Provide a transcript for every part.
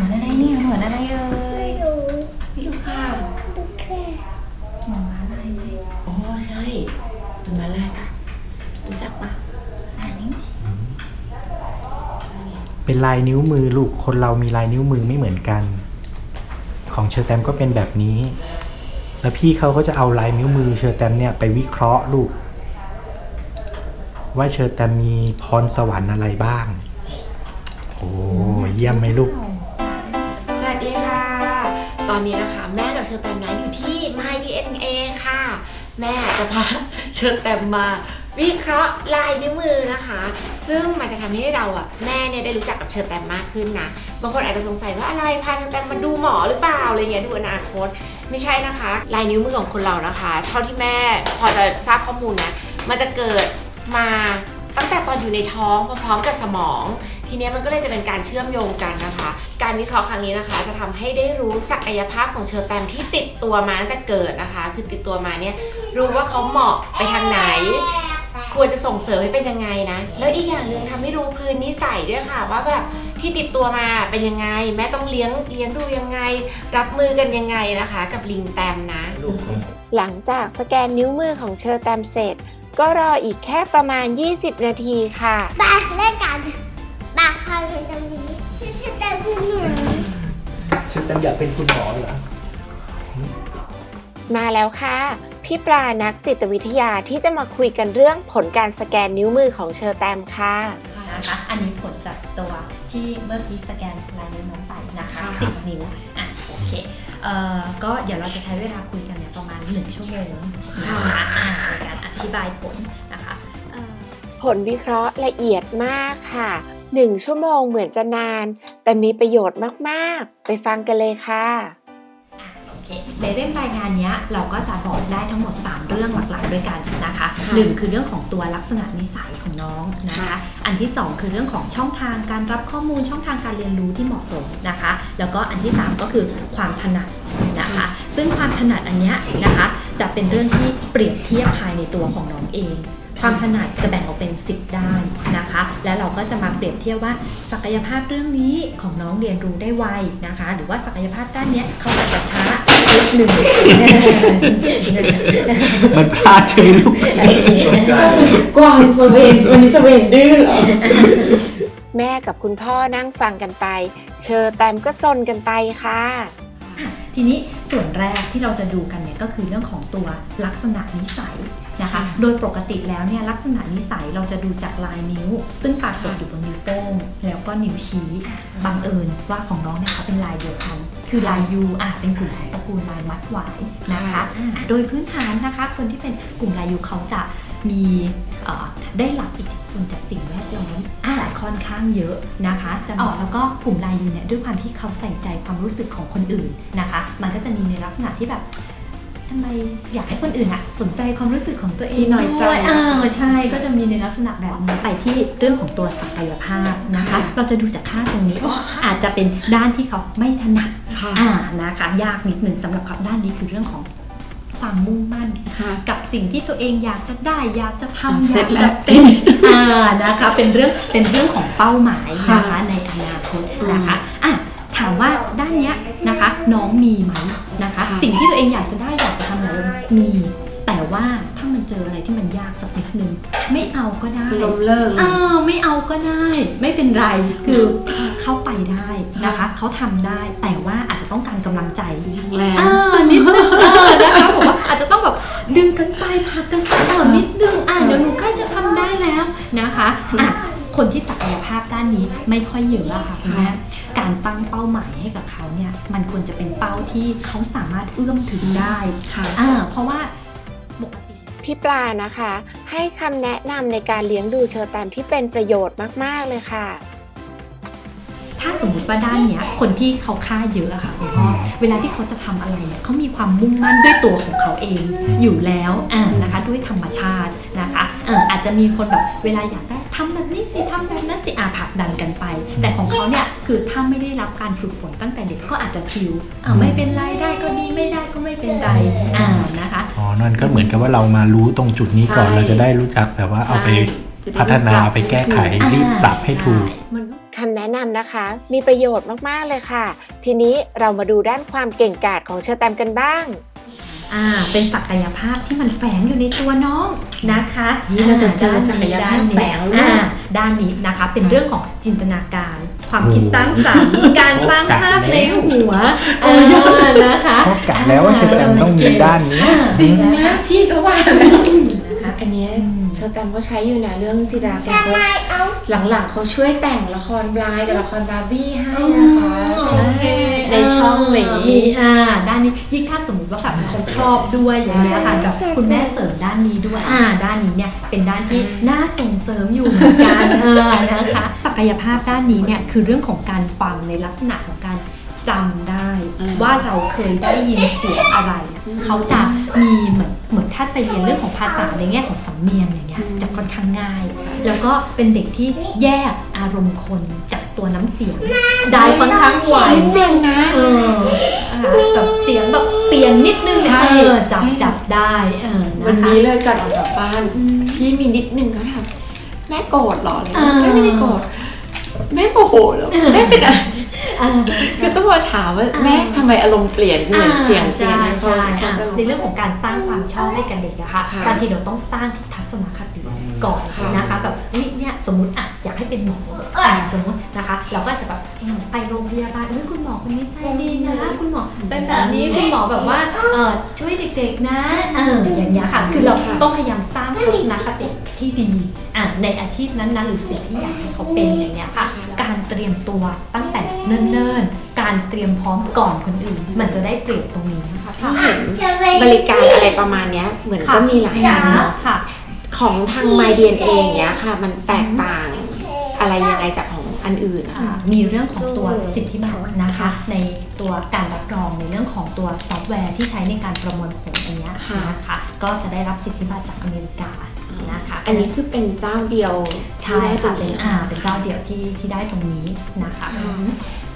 เหมือนอะไรเนี่ยเหมือนอะไรเอ่ยไม่รู้ไม่รู้ค่ะดูแค่เหมือนอะไรเลยอ๋อใช่เป็นมาแรกอะรู้จักปะอันนี้เป็นลายนิ้วมือลูกคนเรามีลายนิ้วมือไม่เหมือนกัน ของเชอร์แตมก็เป็นแบบนี้ แล้วพี่เขาก็จะเอาลายนิ้วมือเชอร์แตมเนี่ยไปวิเคราะห์ลูก ว่าเชอร์แตมมีพรสวรรค์อะไรบ้าง โอ้เยี่ยมไหมลูกสวัสดีค่ะ ตอนนี้นะคะ แม่กับเชอร์แตมนะอยู่ที่ My DNA ค่ะ แม่จะพาเชอร์แตมมาวิเคราะห์ลายนิ้วมือนะคะ ซึ่งมันจะทำให้เราอะแม่เนี่ยได้รู้จักกับเชอร์แตมมากขึ้นนะ บางคนอาจจะสงสัยว่าอะไรพาเชอร์แตมมาดูหมอหรือเปล่าอะไรเงี้ยดูอนาคตไม่ใช่นะคะ ลายนิ้วมือของคนเรานะคะ เท่าที่แม่พอจะทราบข้อมูลนะ มันจะเกิดมา ตั้งแต่ตอนอยู่ในท้องพร้อมๆกับสมอง ทีนี้มันก็เลยจะเป็นการเชื่อมโยงกันนะคะ การวิเคราะห์ครั้งนี้นะคะ จะทำให้ได้รู้ศักยภาพของเชอร์แตมที่ติดตัวมาตั้งแต่เกิดนะคะ คือติดตัวมาเนี่ยรู้ว่าเขาเหมาะไปทางไหน ควรจะส่งเสริมให้เป็นยังไงนะ แล้วอีกอย่างหนึ่งทำให้รู้พื้นนิสัยด้วยค่ะ ว่าแบบที่ติดตัวมาเป็นยังไง แม่ต้องเลี้ยงเลี้ยงดูยังไง รับมือกันยังไงนะคะ กับลิงแตมนะ หลังจากสแกนนิ้วมือของเชอร์แตมเสร็จ ก็รออีกแค่ประมาณ 20 นาทีค่ะปากเล่นกันปากคอยอยู่ตรงนี้ที่จะเดินขึ้นหนูเชอร์แตมอยากเป็นคุณหมอเหรอ มาแล้วค่ะ พี่ปลานักจิตวิทยาที่จะมาคุยกันเรื่องผลการสแกนนิ้วมือของเชอร์แตมค่ะ นะคะอันนี้ผลจากตัวที่เมื่อกี้สแกนลายนิ้วน้องไปนะคะสิบนิ้วอะโอเคเอ่อก็เดี๋ยวเราจะใช้เวลาคุยกันเนี่ยประมาณ 1 ชั่วโมงนะคะอะในการอ ธิบายผลนะคะเอ่อผลวิเคราะห์ละเอียดมากค่ะ 1 ชั่วโมงเหมือนจะนาน แต่มีประโยชน์มากๆ ไปฟังกันเลยค่ะอะโอเคในเรื่องรายงานเนี้ยเราก็จะบอกได้ทั้งหมด 3 เรื่องหลักๆด้วยกันนะคะหนึ่งคือเรื่องของตัวลักษณะนิสัยของน้องนะคะอันที่ 2 คือเรื่องของช่องทางการรับข้อมูลช่องทางการเรียนรู้ที่เหมาะสมนะคะ แล้วก็อันที่ 3 ก็คือความถนัดนะคะ ซึ่งความถนัดอันเนี้ยนะคะ จะเป็นเรื่องที่เปรียบเทียบภายในตัวของน้องเอง ความถนัดจะแบ่งออกเป็น 10 ด้านนะคะ แล้วเราก็จะมาเปรียบเทียบว่าศักยภาพเรื่องนี้ของน้องเรียนรู้ได้ไวนะคะ หรือว่าศักยภาพด้านเนี้ยเขาอาจจะช้านิดหนึ่งมันพลาดใช่ไหมลูกกวางสเวนวันนี้สเวนดื้อเหรอแม่กับคุณพ่อนั่งฟังกันไป เชอร์แตมก็ซนกันไปค่ะ ทีนี้ส่วนแรกที่เราจะดูกันเนี่ยก็คือเรื่องของตัวลักษณะนิสัยนะคะ โดยปกติแล้วเนี่ยลักษณะนิสัยเราจะดูจากลายนิ้ว ซึ่งปรากฏอยู่บนนิ้วโป้ง แล้วก็นิ้วชี้บังเอิญว่าของน้องเนี่ยเขาเป็นลายเดียวกัน คือลายยูอะเป็นกลุ่มของตระกูลลายมัดหวายนะคะอะโดยพื้นฐานนะคะคนที่เป็นกลุ่มลายยูเขาจะมีเอ่อได้รับอิทธิ พลจากสิ่งแวดล้อมอะค่อนข้างเยอะนะคะจะบอกแล้วก็กลุ่มลายยูเนี่ยด้วยความที่เขาใส่ใจความรู้สึกของคนอื่นนะคะ มันก็จะมีในลักษณะที่แบบทำไมอยากให้คนอื่นอะสนใจความรู้สึกของตัวเองที่น้อยใจ ด้วยเออใช่ก็จะมีในลักษณะแบบนี้ไปที่เรื่องของตัวศักยภาพนะคะ เราจะดูจากค่าตรงนี้ อาจจะเป็นด้านที่เขาไม่ถนัดค่ะ อ่านะคะ ยากนิดหนึ่งสำหรับเขาด้านนี้คือเรื่องของ ความมุ่งมั่นค่ะกับสิ่งที่ตัวเองอยากจะได้อยากจะทำอเสร็ยาจกแล้จะวเป็นอ่านะคะเป็นเรื่องเป็นเรื่องของเป้าหมายนะคะค่ะในอนาคตนะคะอะถามว่าด้านเนี้ยนะคะ น้องมีไหมนะคะค่ะสิ่งที่ตัวเองอยากจะได้อยากจะทำอะไรมีแต่ว่าถ้ามันเจออะไรที่มันยากสักนิดนึงไม่เอาก็ได้ล้มเลิกเออไม่เอาก็ได้ ไม่เป็นไรคือเข้าไปได้นะคะ เขาทำได้แต่ว่าอาจจะต้องการกำลังใจแรงเออนิดนึงเออนะคะผมว่าอาจจะต้องแบบดึงกันไปพักกันไปเออนิดนึงอะเดี๋ยวหนูใกล้จะทำได้แล้วนะคะอะคนที่ศักยภาพด้านนี้ไม่ค่อยเยอะอะค่ะคุณแม่การตั้งเป้าหมายให้กับเขาเนี่ยมันควรจะเป็นเป้าที่เขาสามารถเอื้อมถึงได้ค่ะ อ่าเพราะว่าปกติ พี่ปลานะคะ ให้คำแนะนำในการเลี้ยงดูเชอร์แตมที่เป็นประโยชน์มาก ๆ เลยค่ะ ถ้าสมมติว่าด้านเนี้ยคนที่เขาค่าเยอะอะค่ะคุณพ่อเวลาที่เขาจะทำอะไรเนี่ยเขามีความมุ่งมั่นด้วยตัวของเขาเองอยู่แล้วอ่านะคะ ด้วยธรรมชาตินะคะเอออาจจะมีคนแบบเวลาอยากได้ทำแบบนี้สิทำแบบนั้นสิอาผลักดันกันไป แต่ของเขาเนี่ยคือถ้าไม่ได้รับการฝึกฝนตั้งแต่เด็กก็อาจจะชิลอ่าไม่เป็นไรได้ก็ดีไม่ได้ก็ไม่เป็นไรอ่านะคะ อ๋อนั่นก็เหมือนกับว่าเรามารู้ตรงจุดนี้ก่อนใช่ เราจะได้รู้จักแบบว่าเอาไปจะด้พัฒนารู้จักเอาไปแก้ไขรีบปรับให้ถูก ใช่มันก็คำแนะแนะนำนะคะ มีประโยชน์มากๆเลยค่ะ ทีนี้เรามาดูด้านความเก่งกาจของเชอร์แตมกันบ้าง อ่า เป็นศักยภาพที่มันแฝงอยู่ในตัวน้องนะคะนี่เราจะเจอศักยภาพแฝงลูกอ่าด้านนี้นะคะ เป็นเรื่องของจินตนาการ ความคิดสร้างสรรค์การสร้างภาพในหัวเออนะคะเขากะแล้วว่าเชอร์แตมต้องมีด้านนี้อ่าจริงนะพี่ก็ว่า ร์แตมเขาใช้อยู่นะเรื่องจินตนาการทำไมเอาหลังๆเขาช่วยแต่งละครบลายกับละครบาร์บี้ให้นะคะโอเคในช่องนี้อ่าด้านนี้ยิ่งถ้าสมมติว่าแบบเขาชอบด้วยอย่างเงี้ยค่ะแบบคุณแม่เสริมด้านนี้ด้วยอ่าด้านนี้เนี่ยเป็นด้านที่น่าส่งเสริมอยู่เหมือนกันเออนะคะศักยภาพด้านนี้เนี่ยคือเรื่องของการฟังในลักษณะของการ จำได้อืมว่าเราเคยได้ยินเสียงอะไรเขาจะมีเหมือนเหมือนถ้าไปเรียนเรื่องของภาษาในแง่ของสำเนียงอย่างเงี้ยจะค่อนข้างง่าย แล้วก็เป็นเด็กที่แยกอารมณ์คนจากตัวน้ำเสียง ได้ค่อนข้างไวจริงนะ เอออ่าแบบเสียงแบบเปลี่ยนนิดนึงเนี่ยใช่ เออจับจับได้เออวันนะคะนี้เลยก่อนออกจากบ้าน อืม พี่มีนิดนึงเขาถามแม่โกรธเหรออะไรอ่าเงี้ยไม่ได้โกรธแม่โมโหเหรอแม่เป็นอะไร อ่าก็ต้องมาถามว่าอ่าแม่ทำไมอารมณ์เปลี่ยนเหมือนเสียงเสียงใช่นั้นใช่เขาอะจะในเรื่องของการสร้างความชอบให้กับเด็กอะค่ะค่ะบางทีเราต้องสร้างที่ทัศนคติก่อนค่ะนะคะแบบเฮ้ยเนี่ยสมมติอะอยากให้เป็นหมออะสมมตินะคะ เราก็จะแบบอืมไปโรงพยาบาลเฮ้ยคุณหมอคนนี้ใจดีนะ คุณหมอเป็นแบบนี้คุณหมอแบบว่าเออช่วยเด็กๆนะเอออย่างเงี้ยค่ะคือเราต้องพยายามสร้างทัศนคติที่ดีอะในอาชีพนั้นๆหรือสิ่งที่อยากให้เขาเป็นอย่างเงี้ยค่ะ การเตรียมตัวตั้งแต่เนิ่นๆ การเตรียมพร้อมก่อนคนอื่น มันจะได้เปรียบตรงนี้นะคะพี่เห็นจะไปบริการอะไรประมาณเนี้ยเหมือนก็มีหลายอันเนาะค่ะ ของทาง My DNA อย่างเงี้ยค่ะ มันแตกต่างอะไรยังไงจากของ อันอื่นอะอ่าคะมีเรื่องของตัวสิทธิบัตรนะคะ ในตัวการรับรองในเรื่องของตัวซอฟต์แวร์ที่ใช้ในการประมวลผลอันเนี้ยค่ะนะคะก็จะได้รับสิทธิบัตรจากอเมริกานะคะอันนี้คือเป็นเจ้าเดียวใช่ที่ได้ตรค่ะงเป็นนี้อ่าเป็นเจ้าเดียวที่ที่ได้ตรงนี้นะคะค่ะ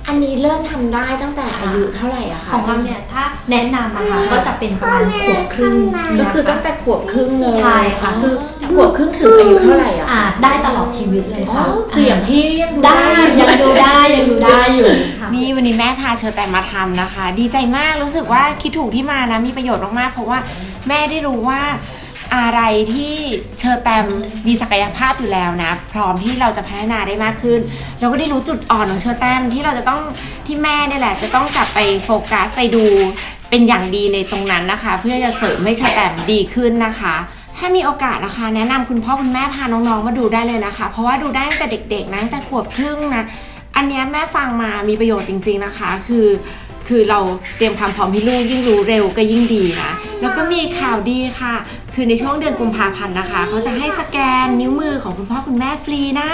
อันนี้เริ่มทำได้ตั้งแต่อายุเท่าไหร่อะคะของเราเนี่ยถ้าแนะนำนะคะก็จะเป็นประมาณขวบครึ่งก็คือนะะตั้งแต่ขวบครึ่งเลยใช่ค่ะคือขวบครึ่งถึงอายุเท่าไหร่อะอ่าได้ตลอดชีวิตเลยอ๋อค่ะคืออย่างพี่ยังดูได้ยังดูได้ยังดูได้อยู่ค่ะนี่วันนี้แม่พาเชอแตมมาทำนะคะ ดีใจมากรู้สึกว่าคิดถูกที่มานะมีประโยชน์มากๆเพราะว่าแม่ได้รู้ว่า อะไรที่เชอแตมมีศักยภาพอยู่แล้วนะ พร้อมที่เราจะพัฒนาได้มากขึ้น เราก็ได้รู้จุดอ่อนของเชอแตมที่เราจะต้องที่แม่เนี่ยแหละ จะต้องกลับไปโฟกัสไปดูเป็นอย่างดีในตรงนั้นนะคะ เพื่อจะเสริมให้เชอแตมดีขึ้นนะคะ ถ้ามีโอกาสนะคะ แนะนำคุณพ่อคุณแม่พาน้องๆมาดูได้เลยนะคะ เพราะว่าดูได้ตั้งแต่เด็กๆนะตั้งแต่ขวบครึ่งนะอันเนี้ยแม่ฟังมามีประโยชน์จริง ๆนะคะ คือ คือเราเตรียมความพร้อมให้ลูกยิ่งรู้เร็วก็ยิ่งดีนะ แล้วก็มีข่าวดีค่ะ คือในช่วงเดือนกุมภาพันธ์นะคะเขาจะให้สแกนนิ้วมือของคุณพ่อคุณแม่ฟรีนะ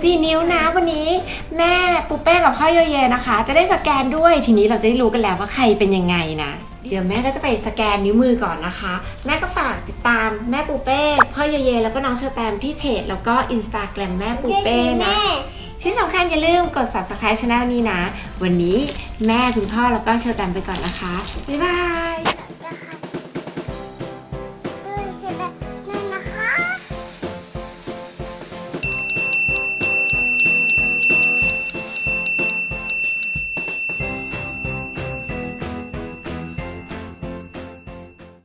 สี่นิ้วนะวันนี้แม่ปุ๊เป้กับพ่อโยเยนะคะ จะได้สแกนด้วยทีนี้เราจะได้รู้กันแล้วว่าใครเป็นยังไงนะเดี๋ยวแม่ก็จะไปสแกนนิ้วมือก่อนนะคะ แม่ก็ฝากติดตามแม่ปูเป้พ่อโยเยแล้วก็น้องเชอแตมที่เพจแล้วก็อินสตาแกรมแม่ปูเป้นะที่สำคัญอย่าลืมกด subscribe channel นี้นะ วันนี้แม่คุณพ่อแล้วก็เชอแตมไปก่อนนะคะ บ๊ายบาย